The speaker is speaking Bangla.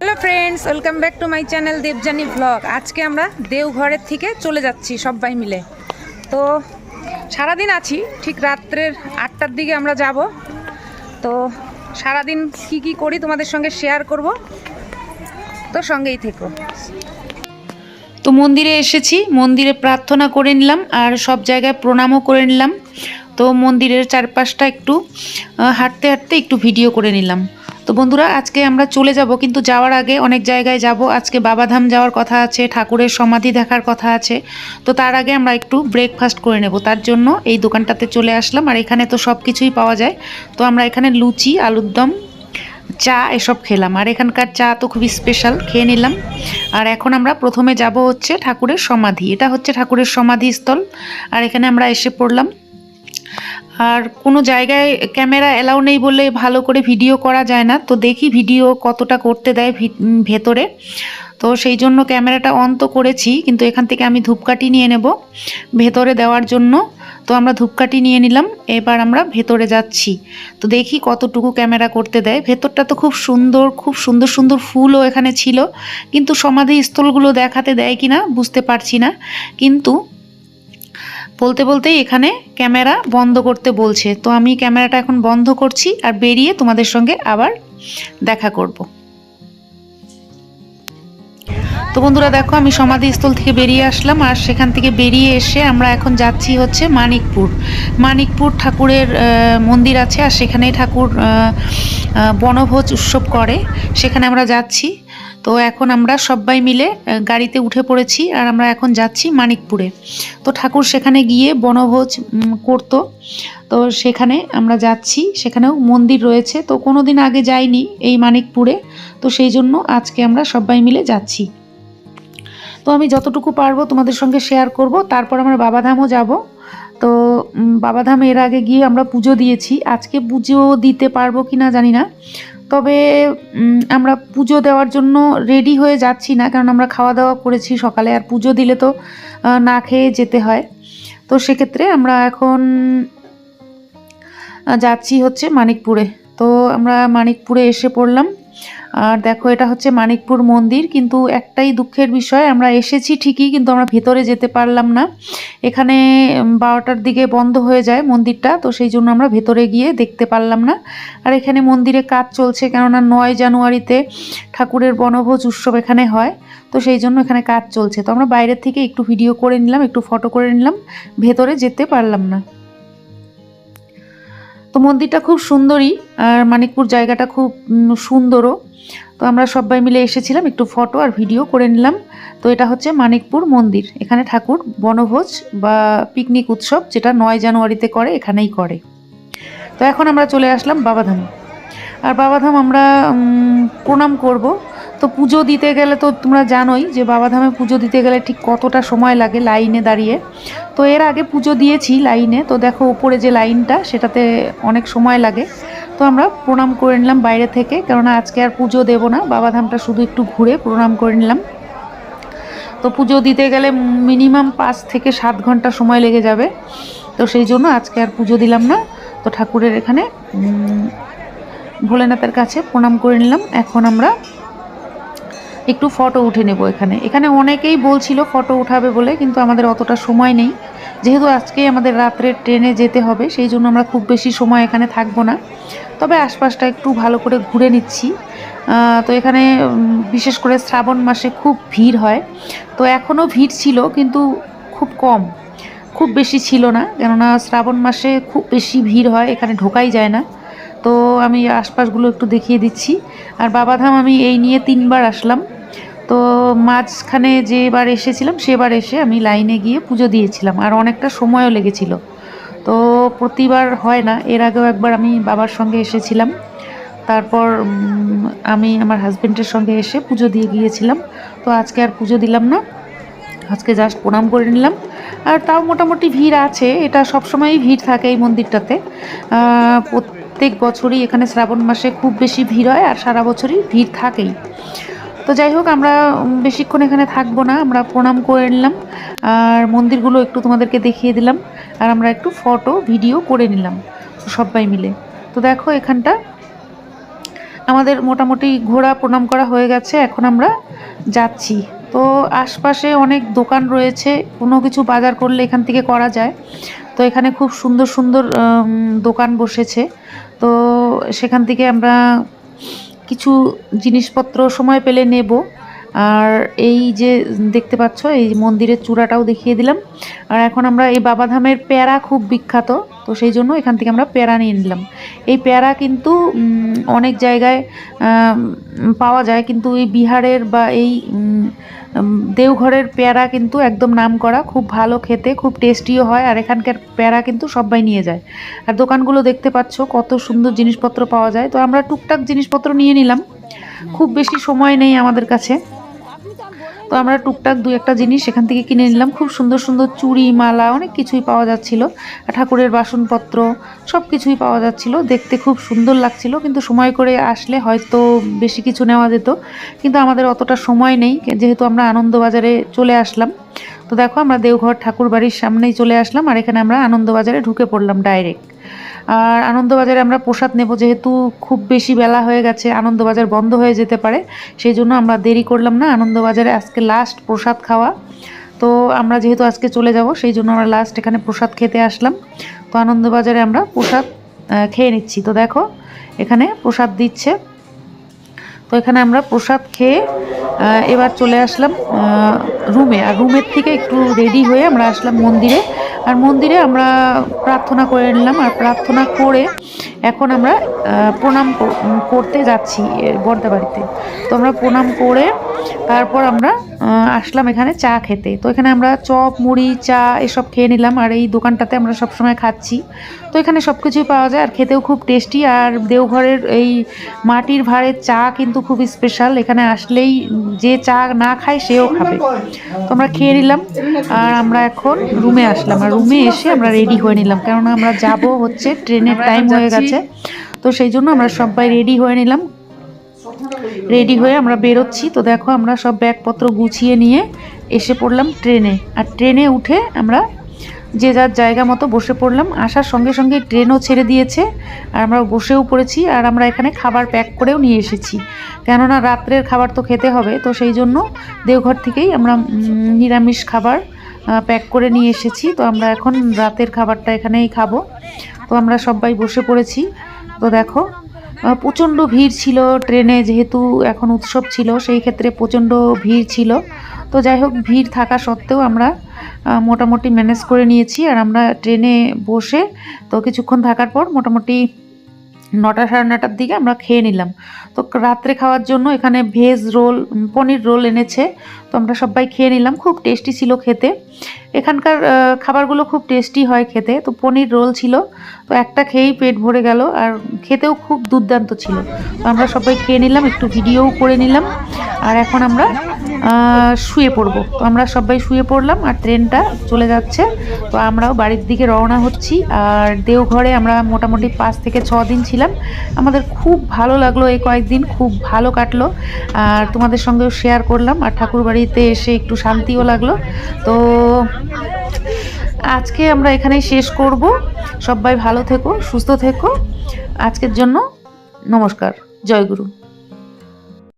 Hello friends, welcome back to my channel Debjani vlog আজকে আমরা দেওঘরের থেকে চলে যাচ্ছি সবাই মিলে। তো সারাদিন আছি, ঠিক রাত্রের আটটার দিকে আমরা যাব। তো সারাদিন কি কি করি তোমাদের সঙ্গে শেয়ার করব, তো সঙ্গেই থেকো। তো মন্দিরে এসেছি, মন্দিরে প্রার্থনা করে নিলাম আর সব জায়গায় প্রণামও করে নিলাম। তো মন্দিরের চারপাশটা একটু হাঁটতে হাঁটতে একটু ভিডিও করে নিলাম। তো বন্ধুরা, আজকে আমরা চলে যাব, কিন্তু যাওয়ার আগে অনেক জায়গায় যাব। আজকে বাবাধাম যাওয়ার কথা আছে, ঠাকুরের সমাধি দেখার কথা আছে। তো তার আগে আমরা একটু ব্রেকফাস্ট করে নেব। তার জন্য এই দোকানটাতে চলে আসলাম, আর এখানে তো সব কিছুই পাওয়া যায়। তো আমরা এখানে লুচি, আলুর দম, চা এসব খেলাম। আর এখানকার চা তো খুবই স্পেশাল খেয়ে নিলাম। আর এখন আমরা প্রথমে যাব হচ্ছে ঠাকুরের সমাধি। এটা হচ্ছে ঠাকুরের সমাধিস্থল। আর এখানে আমরা এসে পড়লাম। আর কোনো জায়গায় ক্যামেরা অ্যালাউ নেই বলে ভালো করে ভিডিও করা যায় না। তো দেখি ভিডিও কতটা করতে দেয় ভেতরে। তো সেই জন্য ক্যামেরাটা অন তো করেছি, কিন্তু এখান থেকে আমি ধূপকাঠি নিয়ে নেব ভেতরে দেওয়ার জন্য। তো আমরা ধূপকাঠি নিয়ে নিলাম, এবার আমরা ভেতরে যাচ্ছি। তো দেখি কতটুকু ক্যামেরা করতে দেয়। ভেতরটা তো খুব সুন্দর খুব সুন্দর সুন্দর ফুলও এখানে ছিল, কিন্তু সমাধি স্থলগুলো দেখাতে দেয় কিনা বুঝতে পারছি না। কিন্তু বলতে বলতেই এখানে ক্যামেরা বন্ধ করতে বলছে। তো আমি ক্যামেরাটা এখন বন্ধ করছি আর বেরিয়ে তোমাদের সঙ্গে আবার দেখা করব। তো বন্ধুরা দেখো, আমি সমাধিস্থল থেকে বেরিয়ে আসলাম আর সেখান থেকে বেরিয়ে এসে আমরা এখন যাচ্ছি হচ্ছে মানিকপুর। মানিকপুর ঠাকুরের মন্দির আছে আর সেখানেই ঠাকুর বনভোজ উৎসব করে। সেখানে আমরা যাচ্ছি। তো এখন আমরা সবাই মিলে গাড়িতে উঠে পড়েছি আর আমরা এখন যাচ্ছি মানিকপুরে। তো ঠাকুর সেখানে গিয়ে বনভোজ করতো। তো সেখানে আমরা যাচ্ছি, সেখানেও মন্দির রয়েছে। তো কোনো দিন আগে যাইনি এই মানিকপুরে। তো সেই জন্য আজকে আমরা সবাই মিলে যাচ্ছি। তো আমি যতটুকু পারব তোমাদের সঙ্গে শেয়ার করব। তারপর আমরা বাবাধামও যাব। তো বাবাধাম এর আগে গিয়ে আমরা পুজো দিয়েছি। আজকে পুজো দিতে পারব কি না জানি না। তবে আমরা পুজো দেওয়ার জন্য রেডি হয়ে যাচ্ছি না, কারণ আমরা খাওয়া দাওয়া করেছি সকালে, আর পুজো দিলে তো না খেয়ে যেতে হয়। তো সেক্ষেত্রে আমরা এখন যাচ্ছি হচ্ছে মানিকপুরে। তো আমরা মানিকপুরে এসে পড়লাম। আর দেখো, এটা হচ্ছে মানিকপুর মন্দির, কিন্তু একটাই দুঃখের বিষয়, আমরা এসেছি ঠিকই, কিন্তু আমরা ভেতরে যেতে পারলাম না। এখানে বারোটার দিকে বন্ধ হয়ে যায় মন্দিরটা, তো সেই জন্য আমরা ভেতরে গিয়ে দেখতে পারলাম না। আর এখানে মন্দিরে কাজ চলছে, কেননা নয় জানুয়ারিতে ঠাকুরের বনভোজ উৎসব এখানে হয়, তো সেই জন্য এখানে কাজ চলছে। তো আমরা বাইরের থেকে একটু ভিডিও করে নিলাম, একটু ফটো করে নিলাম, ভেতরে যেতে পারলাম না। তো মন্দিরটা খুব সুন্দরই, আর মানিকপুর জায়গাটা খুব সুন্দরও। তো আমরা সবাই মিলে এসেছিলাম, একটু ফটো আর ভিডিও করে নিলাম। তো এটা হচ্ছে মানিকপুর মন্দির। এখানে ঠাকুর বনভোজ বা পিকনিক উৎসব, যেটা নয় জানুয়ারিতে করে, এখানেই করে। তো এখন আমরা চলে আসলাম বাবাধাম। আর বাবাধাম আমরা প্রণাম করব। তো পুজো দিতে গেলে তো তোমরা জানোই যে বাবাধামে পুজো দিতে গেলে ঠিক কতটা সময় লাগে লাইনে দাঁড়িয়ে। তো এর আগে পুজো দিয়েছি লাইনে, তো দেখো উপরে যে লাইনটা সেটাতে অনেক সময় লাগে। তো আমরা প্রণাম করে নিলাম বাইরে থেকে, কেননা আজকে আর পুজো দেবো না, বাবাধামটা শুধু একটু ঘুরে প্রণাম করে নিলাম। তো পুজো দিতে গেলে মিনিমাম পাঁচ থেকে সাত ঘণ্টা সময় লেগে যাবে। তো সেই জন্য আজকে আর পুজো দিলাম না। তো ঠাকুরের এখানে ভোলেনাথের কাছে প্রণাম করে নিলাম। এখন আমরা একটু ফটো উঠে নেব এখানে। এখানে অনেকেই বলছিল ফটো উঠাবে বলে, কিন্তু আমাদের অতটা সময় নেই। যেহেতু আজকে আমাদের রাত্রে ট্রেনে যেতে হবে, সেই জন্য আমরা খুব বেশি সময় এখানে থাকব না। তবে আশপাশটা একটু ভালো করে ঘুরে নিচ্ছি। তো এখানে বিশেষ করে শ্রাবণ মাসে খুব ভিড় হয়। তো এখনও ভিড় ছিল, কিন্তু খুব কম। খুব বেশি ছিল না, কেননা শ্রাবণ মাসে খুব বেশি ভিড় হয়, এখানে ঢোকাই যায় না। তো আমি আশপাশগুলো একটু দেখিয়ে দিচ্ছি। আর বাবাধাম, আমি এই নিয়ে তিনবার আসলাম। তো মাঝখানে যেবার এসেছিলাম, সেবার এসে আমি লাইনে গিয়ে পুজো দিয়েছিলাম। আর অনেকটা সময়ও লেগেছিল। তো প্রতিবার হয় না, এর আগেও একবার আমি বাবার সঙ্গে এসেছিলাম। তারপর আমি আমার হাজব্যান্ডের সঙ্গে এসে পুজো দিয়ে গিয়েছিলাম। তো আজকে আর পুজো দিলাম না। আজকে জাস্ট প্রণাম করে নিলাম। আর তাও মোটামুটি ভিড় আছে। এটা সবসময়ই ভিড় থাকে এই মন্দিরটাতে। প্রত্যেক বছরই এখানে শ্রাবণ মাসে খুব বেশি ভিড় হয় আর সারা বছরই ভিড় থাকেই। তো যাই হোক, আমরা বেশিক্ষণ এখানে থাকব না। আমরা প্রণাম করে নিলাম। আর মন্দিরগুলো একটু তোমাদেরকে দেখিয়ে দিলাম। আর আমরা একটু ফটো, ভিডিও করে নিলাম সবাই মিলে। তো দেখো এখানটা। আমাদের মোটামুটি ঘোরা প্রণাম করা হয়ে গেছে। এখন আমরা যাচ্ছি। তো আশপাশে অনেক দোকান রয়েছে। কোনো কিছু বাজার করলে এখান থেকে করা যায়। তো এখানে খুব সুন্দর সুন্দর দোকান বসেছে। তো সেখান থেকে আমরা কিছু জিনিসপত্র সময় পেলে নেব। আর এই যে দেখতে পাচ্ছ, এই মন্দিরের চূড়াটাও দেখিয়ে দিলাম। আর এখন আমরা এই বাবাধামের প্যারা খুব বিখ্যাত, তো সেই জন্য এখান থেকে আমরা প্যারা নিয়ে নিলাম। এই প্যারা কিন্তু অনেক জায়গায় পাওয়া যায়, কিন্তু এই বিহারের বা এই দেওঘরের প্যারা কিন্তু একদম নাম করা খুব ভালো খেতে, খুব টেস্টিও হয়, আর এখানকার প্যারা কিন্তু সবাই নিয়ে যায়। আর দোকানগুলো দেখতে পাচ্ছ, কত সুন্দর জিনিসপত্র পাওয়া যায়। তো আমরা টুকটাক জিনিসপত্র নিয়ে নিলাম, খুব বেশি সময় নেই আমাদের কাছে। তো আমরা টুকটাক দু একটা জিনিস সেখান থেকে কিনে নিলাম। খুব সুন্দর সুন্দর চুড়ি, মালা অনেক কিছুই পাওয়া যাচ্ছিল। ঠাকুরের বাসনপত্র সব কিছুই পাওয়া যাচ্ছিল। দেখতে খুব সুন্দর লাগছিল, কিন্তু সময় করে আসলে হয়তো বেশি কিছু নেওয়া যেত। কিন্তু আমাদের অতটা সময় নেই, যেহেতু আমরা আনন্দবাজারে চলে আসলাম। তো দেখো আমরা দেওঘর ঠাকুর বাড়ির সামনেই চলে আসলাম, আর এখানে আমরা আনন্দবাজারে ঢুকে পড়লাম ডাইরেক্ট আর আনন্দবাজারে আমরা প্রসাদ নেব, যেহেতু খুব বেশি বেলা হয়ে গেছে, আনন্দবাজার বন্ধ হয়ে যেতে পারে, সেই জন্য আমরা দেরি করলাম না। আনন্দবাজারে আজকে লাস্ট প্রসাদ খাওয়া। তো আমরা যেহেতু আজকে চলে যাব, সেই জন্য আমরা লাস্ট এখানে প্রসাদ খেতে আসলাম। তো আনন্দবাজারে আমরা প্রসাদ খেয়ে নিচ্ছি। তো দেখো, এখানে প্রসাদ দিচ্ছে। তো এখানে আমরা প্রসাদ খেয়ে এবার চলে আসলাম রুমে। আর রুমের থেকে একটু রেডি হয়ে আমরা আসলাম মন্দিরে। আর মন্দিরে আমরা প্রার্থনা করে নিলাম আর প্রার্থনা করে এখন আমরা প্রণাম করতে যাচ্ছি বর্দাবাড়িতে বাড়িতে। তো আমরা প্রণাম করে তারপর আমরা আসলাম এখানে চা খেতে। তো এখানে আমরা চপ মুড়ি চা এসব খেয়ে নিলাম আর এই দোকানটাতে আমরা সবসময় খাচ্ছি। তো এখানে সব কিছুই পাওয়া যায় আর খেতেও খুব টেস্টি আর দেওঘরের এই মাটির ভাঁড়ের চা কিন্তু খুব স্পেশাল এখানে আসলেই যে চা না খায় সেও খাবে। তো আমরা খেয়ে নিলাম আর আমরা এখন রুমে আসলাম আর রুমে এসে আমরা রেডি হয়ে নিলাম। কেননা আমরা যাব হচ্ছে ট্রেনের টাইম হয়ে গেছে। তো সেই জন্য আমরা সবাই রেডি হয়ে নিলাম। রেডি হয়ে আমরা বেরোচ্ছি। তো দেখো আমরা সব ব্যাগপত্র গুছিয়ে নিয়ে এসে পড়লাম ট্রেনে। আর ট্রেনে উঠে আমরা যে যার জায়গা মতো বসে পড়লাম। আসার সঙ্গে সঙ্গে ট্রেনও ছেড়ে দিয়েছে। আর আমরা বসেও পড়েছি আর আমরা এখানে খাবার প্যাক করেও নিয়ে এসেছি। কেননা রাত্রের খাবার তো খেতে হবে। তো সেই জন্য দেওঘর থেকেই আমরা নিরামিষ খাবার প্যাক করে নিয়ে এসেছি। তো আমরা এখন রাতের খাবারটা এখানেই খাব। তো আমরা সবাই বসে পড়েছি। তো দেখো প্রচণ্ড ভিড় ছিল, ট্রেনে যেহেতু এখন উৎসব ছিল, সেই ক্ষেত্রে প্রচণ্ড ভিড় ছিল। তো যাই হোক, ভিড় থাকা সত্ত্বেও আমরা মোটামুটি ম্যানেজ করে নিয়েছি। আর আমরা ট্রেনে বসে তো কিছুক্ষণ থাকার পর মোটামুটি নটা সাড়ে নটার দিকে আমরা খেয়ে নিলাম। তো রাত্রে খাওয়ার জন্য এখানে ভেজ রোল, পনির রোল এনেছে। তো আমরা সবাই খেয়ে নিলাম, খুব টেস্টি ছিল খেতে। এখানকার খাবারগুলো খুব টেস্টি হয় খেতে। তো পনির রোল ছিল। তো একটা খেয়েই পেট ভরে গেল আর খেতেও খুব দুর্দান্ত ছিল। তো আমরা সবাই খেয়ে নিলাম, একটু ভিডিওও করে নিলাম। আর এখন আমরা শুয়ে পড়ব। তো আমরা সবাই শুয়ে পড়লাম আর ট্রেনটা চলে যাচ্ছে। তো আমরাও বাড়ির দিকে রওনা হচ্ছি। আর দেওঘরে আমরা মোটামুটি পাঁচ থেকে ছ দিন ছিলাম। আমাদের খুব ভালো লাগল এই কয়েকদিন, খুব ভালো কাটলো। আর তোমাদের সঙ্গেও শেয়ার করলাম। আর ঠাকুর বাড়িতে এসে একটু শান্তিও লাগল। তো আজকে আমরা এখানেই শেষ করব। সবাই ভালো থেকো, সুস্থ থেকো। আজকের জন্য নমস্কার। জয় গুরু।